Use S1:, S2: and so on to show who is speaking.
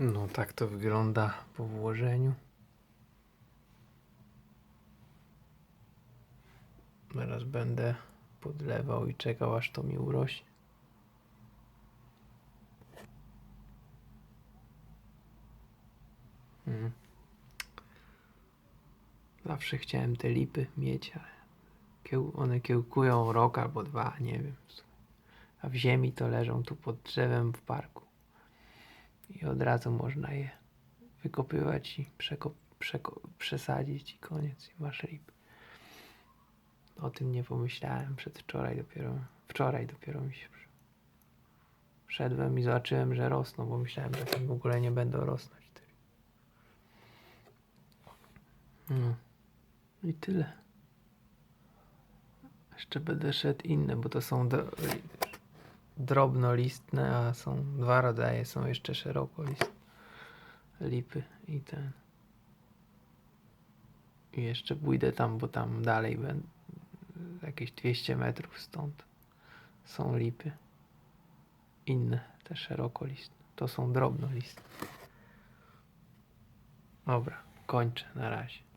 S1: No tak to wygląda po włożeniu. Teraz będę podlewał i czekał aż to mi urośnie. Mm. Zawsze chciałem te lipy mieć, ale kieł, one kiełkują rok albo dwa, nie wiem. A w ziemi to leżą tu pod drzewem w parku. I od razu można je wykopywać i przesadzić i koniec. I masz lipy. O tym nie pomyślałem przedwczoraj dopiero. Wczoraj dopiero mi się. Wszedłem i zobaczyłem, że rosną, bo myślałem, że w ogóle nie będą rosnąć. lipy. No. I tyle. Jeszcze będę szedł inne, bo to są do... drobnolistne, a są dwa rodzaje, są jeszcze szerokolistne. Lipy i ten. I jeszcze pójdę tam, bo tam dalej będę jakieś 200 metrów stąd są lipy. Inne, te szerokolistne. To są drobnolistne. Dobra, kończę na razie.